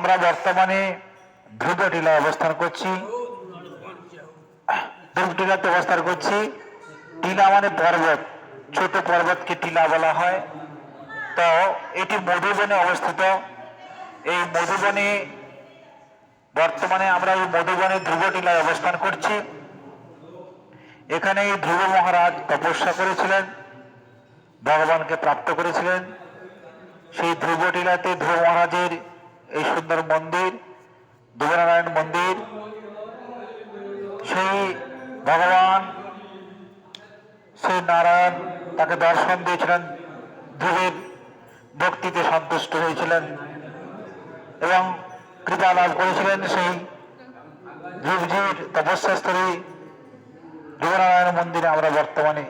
আমরা বর্তমানে ধ্রুব টিলায় অবস্থান করছি। ধ্রুব টিলাতে অবস্থান করছি। টিলা মানে পর্বত। ছোট পর্বতকে টিলা বলা হয়। তো এটি মধুবনে অবস্থিত। এই মধুবনে বর্তমানে আমরা এই মধুবনে ধ্রুব টিলায় অবস্থান করছি। এখানে ধ্রুব মহারাজ তপস্যা করেছিলেন। ভগবানকে প্রাপ্ত করেছিলেন। সেই ধ্রুব টিলাতে ধ্রুব মহারাজের এই সুন্দর মন্দির ধ্রুবনারায়ণ মন্দির, সেই ভগবান সেই নারায়ণ তাকে দর্শন দিয়েছিলেন ধ্রুবের ভক্তিতে সন্তুষ্ট হয়েছিলেন এবং কৃপা লাভ করেছিলেন সেই ধ্রুবজির তপস্যাস্থলী ধ্রুবনারায়ণ মন্দিরে আমরা বর্তমানে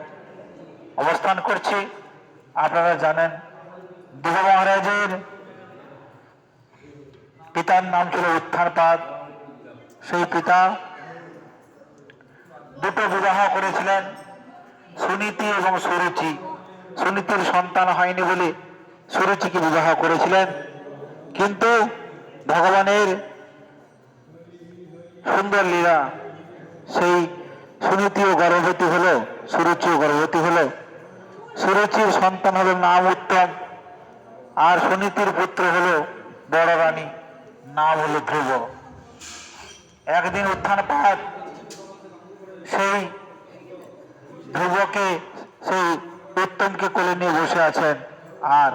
অবস্থান করছি। আপনারা জানেন ধ্রুব মহারাজের পিতার নাম ছিল উত্থানপাদ। সেই পিতা দুটো বিবাহ করেছিলেন, সুনীতি এবং সুরুচি। সুনীতির সন্তান হয়নি বলে সুরুচিকে বিবাহ করেছিলেন। কিন্তু ভগবানের সুন্দর লীলা, সেই সুনীতিও গর্ভবতী হলো সুরুচিও গর্ভবতী হলো। সুরুচির সন্তান হলো নাম উত্তম, আর সুনীতির পুত্র হলো বড় রানী নাম হলো ধ্রুব। একদিন উত্থান পাত সেই ধ্রুবকে, সেই উত্তমকে কোলে নিয়ে বসে আছেন। আর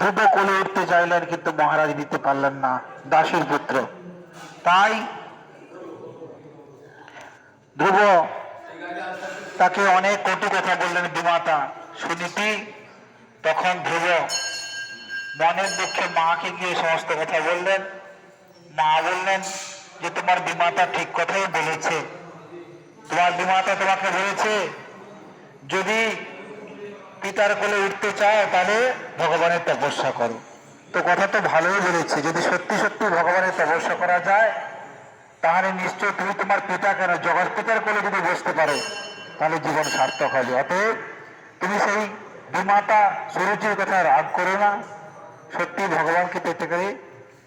ধ্রুব কোলে উঠতে চাইলেন, কিন্তু মহারাজ নিতে পারলেন না, দাসীর পুত্র। তাই ধ্রুব তাকে অনেক কটু কথা বললেন, বিমাতা। সুনীতি তখন ধ্রুব মনের দুঃখে মাকে গিয়ে সমস্ত কথা বললেন। মা বললেন যে, তোমার বিমাতা ঠিক কথাই বলেছে। তোমার বিমাতা তোমাকে বলেছে, যদি পিতার কোলে উঠতে চাও তাহলে ভগবানের তপস্যা করো। তো কথা তো ভালোই বলেছে। যদি সত্যি সত্যি ভগবানের তপস্যা করা যায়, তাহলে নিশ্চয় তুমি তোমার পিতা কেন, জগৎ পিতার কোলে যদি বসতে পারো, তাহলে জীবন সার্থক হবে। অতএব তুমি সেই বিমাতা সুরুচির কথা রাগ করো না। সত্যি ভগবানকে পেতে গেলে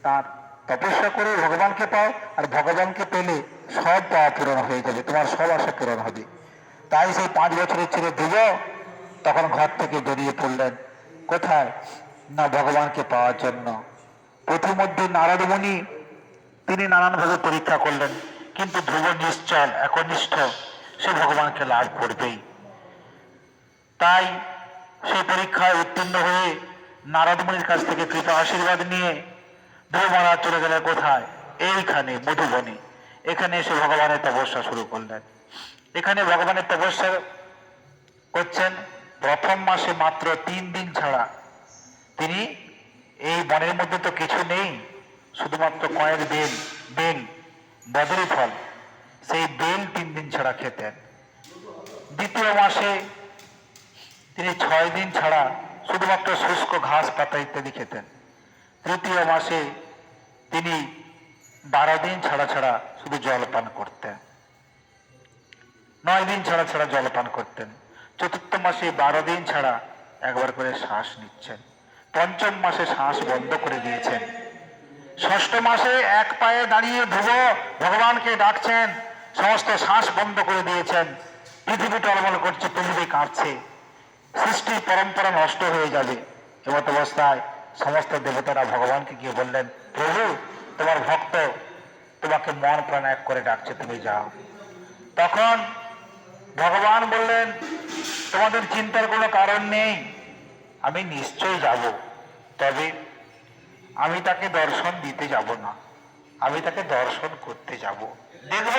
তার তপস্যা করে ভগবানকে পাও আর ভগবানকে পেলে সব পাওয়া পূরণ হয়ে যাবে তোমার সব আশা পূরণ হবে। তাই সেই পাঁচ বছরের ছেলে ধ্রুব তখন ঘর থেকে বেরিয়ে পড়লেন। কোথায়? না ভগবানকে পাওয়ার জন্য। প্রথমধ্যে নারদ মুনি তিনি নানানভাবে পরীক্ষা করলেন, কিন্তু ধ্রুব নিশ্চল, একনিষ্ঠ, সে ভগবানকে লাভ করবেই। তাই সেই পরীক্ষায় উত্তীর্ণ হয়ে নারদ মুনির কাছ থেকে কৃত আশীর্বাদ নিয়ে ধ্রুব মহারাজ চলে গেলেন কোথায়? এইখানে, মধুবনে। এখানে এসে ভগবানের তপস্যা শুরু করলেন। এখানে ভগবানের তপস্যা করছেন। প্রথম মাসে মাত্র তিন দিন ছাড়া তিনি এই বনের মধ্যে তো কিছু নেই, শুধুমাত্র কয়েক বেল বেল, বদরি ফল। সেই বেল তিন দিন ছাড়া খেতেন। দ্বিতীয় মাসে তিনি ছয় দিন ছাড়া শুধুমাত্র শুষ্ক ঘাস, পাতা ইত্যাদি খেতেন। তৃতীয় মাসে তিনি বারো দিন ছাড়া ছাড়া শুধু জল পান করতেন। নয় দিন ছাড়া ছাড়া জল পান করতেন। চতুর্থ মাসে বারো দিন ছাড়া একবার করে শ্বাস নিচ্ছেন। পঞ্চম মাসে শ্বাস বন্ধ করে দিয়েছেন। ষষ্ঠ মাসে এক পায়ে দাঁড়িয়ে ধ্রুব ভগবানকে ডাকছেন। সমস্ত শ্বাস বন্ধ করে দিয়েছেন। পৃথিবী টলমল করছে, পৃথিবী কাঁপছে। সৃষ্টির পরম্পরা নষ্ট হয়ে যাবে এমত অবস্থায় সমস্ত দেবতারা ভগবানকে গিয়ে বললেন, প্রভু, তোমার ভক্ত তোমাকে মন প্রাণ এক করে ডাকছে, তুমি যাও। তখন ভগবান বললেন, তোমাদের চিন্তার কোনো কারণ নেই, আমি নিশ্চয়ই যাব, তবে আমি তাকে দর্শন দিতে যাব না, আমি তাকে দর্শন করতে যাব। দেখব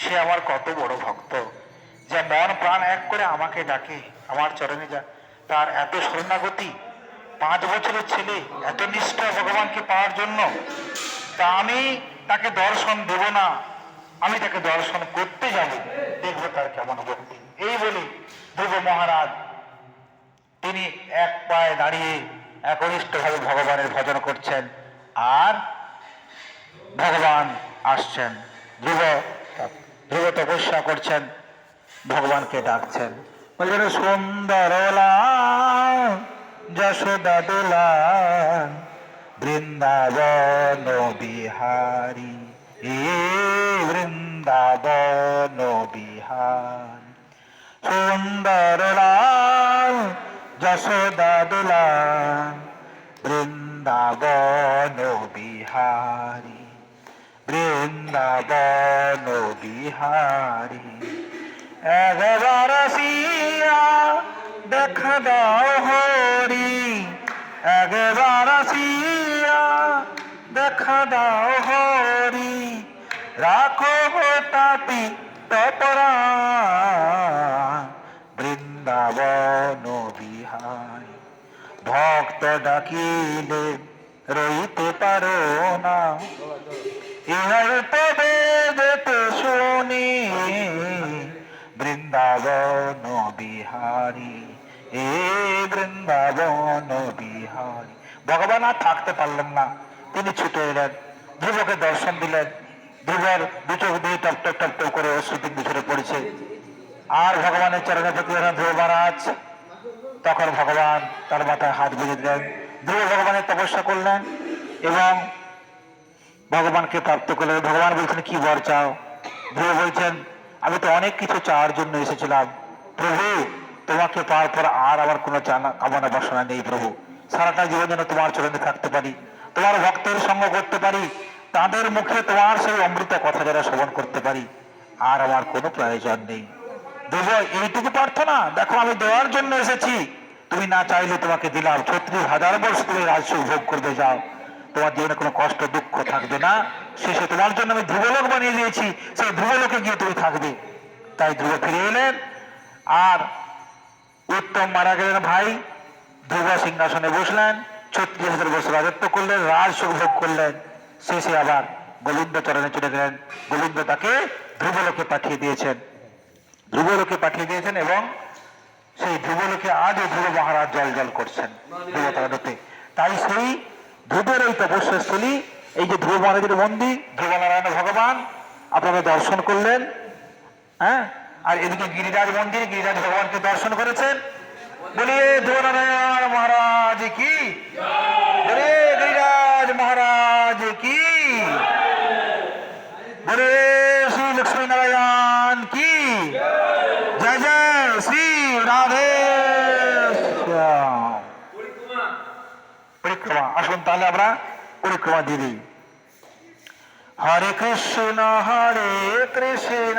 সে আমার কত বড় ভক্ত, যে মন প্রাণ এক করে আমাকে ডাকে। আমার চরণে যা। তার এত শরণাগতি, পাঁচ বছরের ছেলে, এত নিষ্ঠা ভগবানকে পাওয়ার জন্য, তা আমি তাকে দর্শন দেব না। আমি তাকে দর্শন করতে যাব। দেখব তার কেমন ভক্তি এই বলে ধ্রুব মহারাজ, তিনি এক পায়ে দাঁড়িয়ে একনিষ্ঠভাবে ভগবানের ভজন করছেন আর ভগবান আসছেন। ধ্রুব ধ্রুব তপস্যা করছেন, ভগবানকে ডাকছেন। বলছেন সুন্দর যশোদা দোলা বৃন্দাবন বিহারী, এ বৃন্দাবন বিহারী। সুন্দর যশোদা দুলাল, বৃন্দাবন বিহারী বৃন্দাবন বিহারী। একবার আসিয়া দেখা দাও হরি একবার আসিয়া দেখা দাও হরি। রাখো তাপি তপরা, বৃন্দাবন বিহারী ভক্ত ডাকিলে রইতে পারো না ইহার তবে বিহারী, এ বৃন্দাবন বিহারী। ভগবান আর থাকতে পারলেন না। তিনি ছুটে এলেন, ধ্রুবকে দর্শন দিলেন। ধ্রুবের দু চোখ দিয়ে টপ টপ টপ টপ করে অশ্রুতি ঝরে পড়েছে। আর ভগবানের চরণে প্রতি ধ্রুব মহারাজ। তখন ভগবান তার মাথায় হাত বুঝে দিলেন। ধ্রুব ভগবানের তপস্যা করলেন এবং ভগবানকে প্রাপ্ত করলেন। ভগবান বলছেন, কি বর চাও? ধ্রুব বলছেন, আমি তো অনেক কিছু চাওয়ার জন্য এসেছিলাম। প্রভু তোমাকে পাওয়ার পর আর আমার কোনো চানা কামনা বাসনা নেই প্রভু। সারাটা জীবন যেন তোমার চরণে থাকতে পারি, তোমার ভক্তের সঙ্গ করতে পারি, তাদের মুখে তোমার সেই অমৃত কথা যারা শ্রবণ করতে পারি, আর আমার কোনো প্রয়োজন নেই। দেব, এইটুকু প্রার্থনা? দেখো, আমি দেওয়ার জন্য এসেছি। তুমি না চাইলে তোমাকে দিলাম। ছত্রিশ হাজার বর্ষ তুমি রাজ্য ভোগ করবে যাও তোমার জীবনে কোনো কষ্ট, দুঃখ থাকবে না। শেষে তোমার জন্য আমি ধ্রুবলোক বানিয়ে দিয়েছি। সেই ধ্রুবলোকে গিয়ে তুমি থাকবে। তাই ধ্রুব ফিরে এলেন। আর উত্তম মারা গেলেন ভাই। ধ্রুব সিংহাসনে বসলেন, ছত্রিশ হাজার বছর রাজত্ব করলেন, রাজ সুখ ভোগ করলেন। শেষে আবার গোবিন্দ চরণে চলে গেলেন। গোবিন্দ তাকে ধ্রুবলোকে পাঠিয়ে দিয়েছেন। ধ্রুবলোকে পাঠিয়ে দিয়েছেন এবং সেই ধ্রুবলোকে আজও ধ্রুব মহারাজ জল জল করছেন ধ্রুবতারণতে তাই সেই ধ্রুবের এই তপস্যাস্থলী, এই যে ধ্রুব মহারাজের মন্দির, ধ্রুব নারায়ণ ভগবান আপনারা দর্শন করলেন হ্যাঁ? আর এদিকে গিরিরাজ মন্দির, গিরিরাজ ভগবানকে দর্শন করেছেন বলিয়ে ধ্রুব মহারাজ কি? বলিয়ে গিরিরাজ মহারাজ কি? বলে, শ্রী লক্ষ্মী নারায়ণ কি? জয় জয়, শ্রী রাধে পরিক্রমা, আসুন তাহলে আমরা পরিক্রমা দিয়ে দিই। হরে কৃষ্ণ হরে কৃষ্ণ।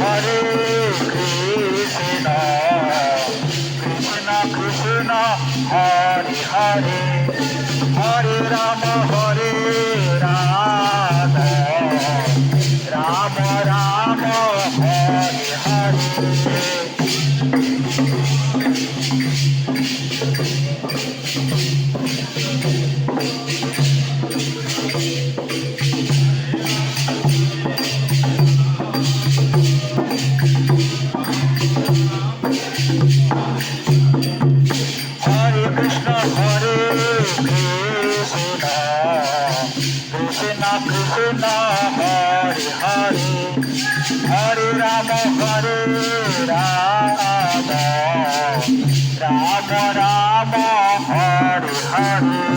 হরে Rama Rama Hari Hari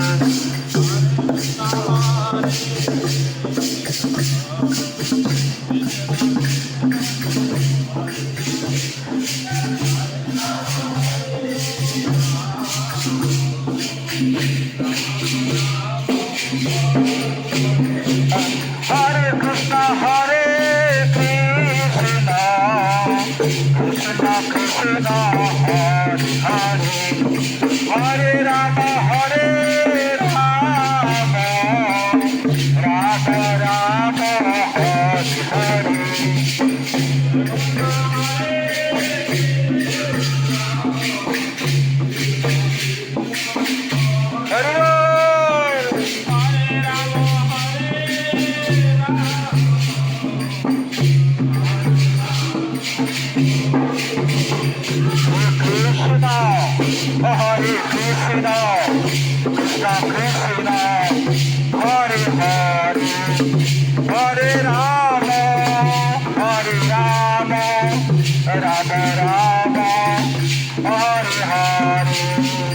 Ram, Ram Ram, Hare Hare.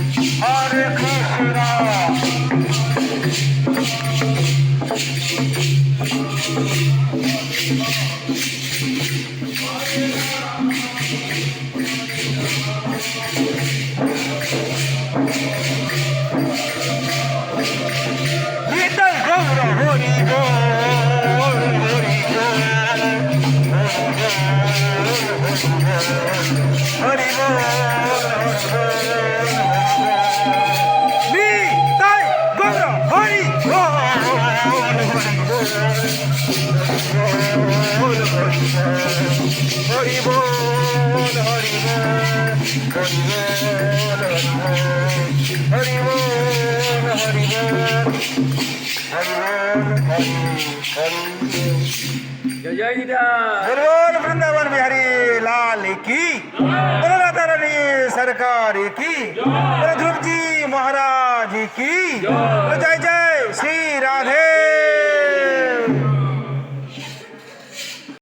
बोल वृंदावन बिहारी लाल की बोलो राधा रानी सरकार की बोलो ध्रुव जी महाराज की जय जय श्री राधे